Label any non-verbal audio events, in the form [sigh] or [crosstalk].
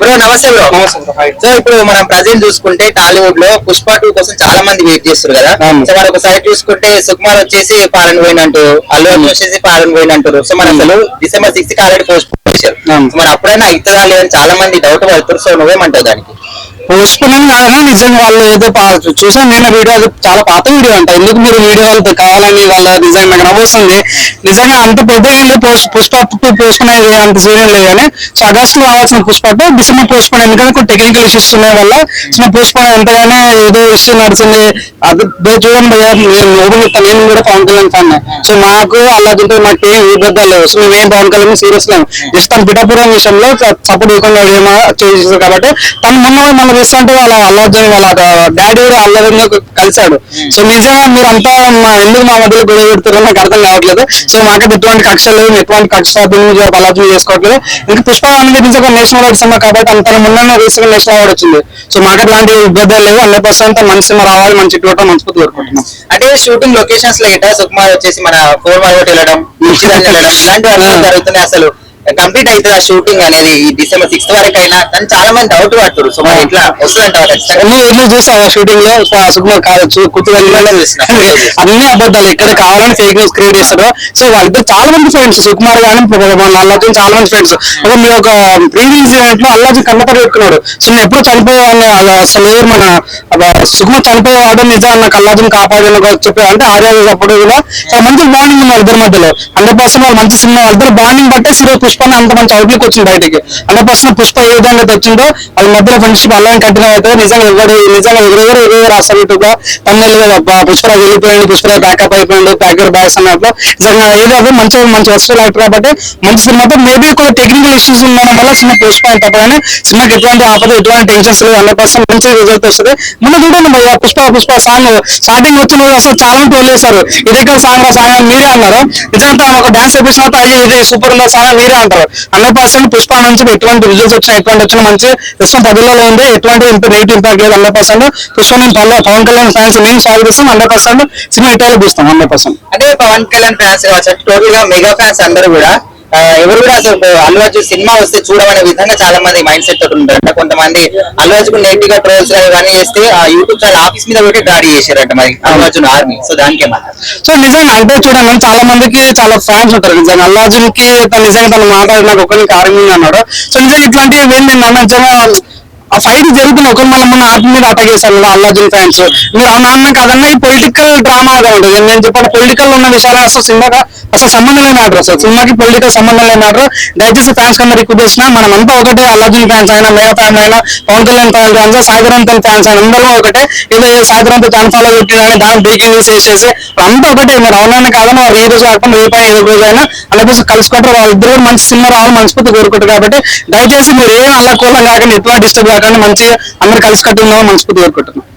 Bro నమస్తే bro. So ఇప్పుడు మనం ప్రజెంట్ చూసుకుంటే టాలీవుడ్లో పుష్ప టూ కోసం చాలా మంది వెయిట్ చేస్తారు కదా. సో మరి ఒక సైడ్ చూసుకుంటే సుకుమార్ వచ్చేసి పాలన పోయినంటూ అల్లు అర్జున్ వచ్చేసి పాలన పోయినంటారు సో మన అసలు డిసెంబర్ సిక్స్త్కి ఆల్రెడీ పోస్ట్ చేశారు. మరి అప్పుడైనా అవుతుందా లేదని చాలా మంది డౌట్ పడుతారు సో నువ్వేమంటావు దానికి? పోస్ట్పోన్ కాదని నిజంగా వాళ్ళు ఏదో పా- చూసాను నేను వీడియో అది చాలా పాత వీడియో అంట. ఎందుకు మీరు వీడియో వాళ్ళతో కావాలని వాళ్ళ నిజంగా నాకు నవ్వుస్తుంది నిజంగా అంత పెద్ద వీళ్ళు పోస్ట్ పుష్ప టూ పోస్ట్పోన్ అంత సీరియల్ లేదు కానీ సో ఆగస్ట్లో రావాల్సిన పుష్ప టూ డిసెంబర్ పోస్ట్పోన్ ఎందుకంటే కొన్ని టెక్నికల్ ఇష్యూస్ ఉన్నాయి వల్ల చిన్న పోస్ట్పోన్ ఎంతగానే ఏదో ఇష్యూ నడిచింది. అది చూడండి భయ్యా, నేను ఓపెన్ చెప్తాను నేను కూడా పవన్ కళ్యాణ్ ఫ్యాన్. సో నాకు అలాంటి మాకు ఏం విభేదాలు లేవు. సో మేమేం పవన్ కళ్యాణ్ సీరియస్ లేము. జస్ట్ తన పిఠాపురం విషయంలో సపోర్ట్ ఇవ్వకుండా ఏమో చేసేసారు కాబట్టి తను మొన్న మన రీసెంట్ వాళ్ళ అల్లర్జున్ వాళ్ళ డాడీ కూడా అల్లరిని కలిశాడు. సో నిజంగా మీరంతా మా ఎందుకు మా మధ్యలో గొడవ పెడుతున్నారో నాకు అర్థం కావట్లేదు. సో మాకైతే ఎటువంటి కక్షలు లేవు, ఎటువంటి కక్ష అల్లర్జున్ చేసుకోవట్లేదు. ఇంకా పుష్ప అనేది నిజంగా నేషనల్ అవార్డు సినిమా కాబట్టి అంత మొన్న రీసెంట్ నేషనల్ అవార్డు వచ్చింది. సో మాకు అట్లాంటి ఇబ్బందులు లేవు హండ్రెడ్ పర్సెంట్ మంచి సినిమా రావాలి మంచి ఇటువంటి మనస్ఫూర్తి కోరుకుంటున్నాం. అంటే షూటింగ్ లొకేషన్స్లో ఇట సుకుమార్ వచ్చేసి మన ఫోర్ మార్కెట్ వెళ్ళడం వెళ్ళడం [laughs] ఇలాంటివన్నీ జరుగుతున్నాయి అసలు. కంప్లీట్ అవుతుంది షూటింగ్ అనేది ఈ డిసెంబర్ సిక్స్త్ వరకు అయినా కానీ చాలా మంది డౌట్ పడుతున్నారు సో మరి ఇట్లా వస్తుందంట ఖచ్చితంగా? ఎట్లా చూసావా షూటింగ్లో. ఆ సుకుమార్ కావచ్చు కుర్తుగా చూసిన. అన్ని అబద్ధాలు ఇక్కడ కావాలని ఫేక్ న్యూస్ క్రియేట్ చేస్తారు. సో వాళ్ళిద్దరు చాలా మంది ఫ్రెండ్స్ సుకుమార్ గానీ అల్లాజన్ చాలా మంది ఫ్రెండ్స్ ఒక మీరు ఒక ప్రీవియస్ ఈవెంట్లో అల్లాజన్ కన్నపడి పెట్టుకున్నాడు సో నేను ఎప్పుడు చనిపోయేవాడిని అది అసలు ఎవరు మన సుకుమార్ చనిపోయేవాడు నిజంగా నాకు అల్లాజన్ కాపాడని చెప్పి అంటే ఆర్య అప్పుడు కూడా చాలా మంచి బాండింగ్ ఉన్నారు ఇద్దరి మధ్యలో. హండ్రెడ్ పర్సెంట్ వాళ్ళు మంచి సినిమా వాళ్ళిద్దరు బాండింగ్ బట్టే సీరియల్ పుష్ప అంత మంచి అవుట్లుక్ వచ్చింది బయటికి. హండ్రెడ్ పర్సెంట్ పుష్ప ఏ విధంగా తెచ్చిందో వచ్చిందో మధ్యలో ఫ్రెండ్షిప్ అలాగే కంటిన్యూ అవుతుంది? నిజంగా ఎవరు నిజంగా ఎవరెవరు ఎవరెవరు రాస్తారు యూట్యూబ్లో? తమిళ పుష్పరాజ్ వెళ్ళిపోయింది పుష్పరాజ్ బ్యాకప్ అయిపోయింది ప్యాకర్ బ్యాగ్స్ అన్నట్లు. నిజంగా ఏదో మంచి మంచి వస్తువులు యాక్టర్ కాబట్టి మంచి సినిమాతో మేబీ కొన్ని టెక్నికల్ ఇష్యూస్ ఉండడం వల్ల సినిమా పోస్ట్ తప్పగానే సినిమాకి ఎటువంటి ఆపద ఎటువంటి టెన్షన్స్ లేవు. హండ్రెడ్ పర్సెంట్ మంచి రిజల్ట్ వస్తుంది. మొన్న చూడండి పుష్ప పుష్ప సాంగ్ స్టార్టింగ్ వచ్చిన రోజు అసలు చాలా మంది చేశారు. ఇదే కదా సాంగ్ సాంగ్ మీరే అన్నారు. నిజంగా ఒక డాన్స్ ఎపిసోడ్ అయ్యి ఇది సూపర్ ఉందా సాంగ్ మీరే అంటారు. హండ్రెడ్ పర్సెంట్ పుష్ప నుంచి ఎటువంటి రిజల్ట్స్ వచ్చినా ఎటువంటి వచ్చినా మంచి రెస్పాన్స్ పదిలో ఉంది. ఎటువంటి నెగిటివ్ ఇంపాక్ట్ లేదు. హండ్రెడ్ పర్సెంట్ పుష్ప నేను పవన్ పవన్ కళ్యాణ్ ఫ్యాన్స్ మేము స్వాగతిస్తాం హండ్రెడ్ పర్సెంట్ సినిమా ఇటాలో చూస్తాం. Hundred percent. అంటే పవన్ కళ్యాణ్ ఫ్యాన్స్ టోటల్గా మెగా ఫ్యాన్స్ అందరూ కూడా ఎవరు కూడా అసలు అల్లు అర్జున్ సినిమా వస్తే చూడమనే విధంగా చాలా మంది మైండ్ సెట్ తోటి ఉంటారంట కొంతమంది అల్లు అర్జున్ నెగిటివ్గా ట్రోల్స్ ఇవన్నీ చేస్తే ఆ యూట్యూబ్ ఛానల్ ఆఫీస్ మీద పెట్టి దాడి చేశారంట మరి అల్లు అర్జున్ ఆర్మీ సో దానికే సో నిజంగా అంటే చూడండి చాలా మందికి చాలా ఫ్యాన్స్ ఉంటారు. నిజంగా అల్లాజున్కి తను నిజంగా తను మాట్లాడినాడు ఒకరికి ఆర్మీ అన్నాడు. సో నిజంగా ఇట్లాంటివి ఏంటంటే నిజంగా ఆ ఫైట్ జరుగుతుంది ఒకరు మళ్ళీ మన ఆర్మీ మీద అటాక్ చేశారు కదా అల్లాజున్ ఫ్యాన్స్ మీరు అన్న అన్న కాదన్న ఈ పొలిటికల్ డ్రామాగా ఉంటుంది. నేను చెప్పాను పొలిటికల్ ఉన్న విషయాలు అసలు సినిమాగా అసలు సంబంధం లేని ఆర్డర్ అసలు సినిమాకి పొలిటికల్ సంబంధం లేని ఆర్డర్ దయచేసి ఫ్యాన్స్ కన్నా రిక్వెస్ట్ చేసిన మనమంతా ఒకటే అల్లాజున్ ఫ్యాన్స్ అయినా మెగా ఫ్యాన్ అయినా పవన్ కళ్యాణ్ ఫ్యాన్స్ అయినా సాగరంతన్ ఫ్యాన్స్ అయినా అందరూ ఒకటే. ఏదో సాగరంతో ఫ్యాన్ ఫాలో కొట్టినని దాని బ్రేకింగ్ న్యూస్ వేసేసి అంతా ఒకటే. మరి అవునని కాదని వారు ఈ రోజు కాకుండా రేపు పని ఏ రోజు అయినా అలాగే కలుసుకుంటారు. వాళ్ళిద్దరు మంచి సినిమా రావాలి మనస్ఫూర్తి కోరుకుంటారు కాబట్టి దయచేసి మీరు ఏం అలా కూలం కాకుండా ఎట్లా డిస్టర్బ్ కాకుండా మంచిగా అందరు కలిసి కట్టి మనస్ఫూర్తి కోరుకుంటున్నాం.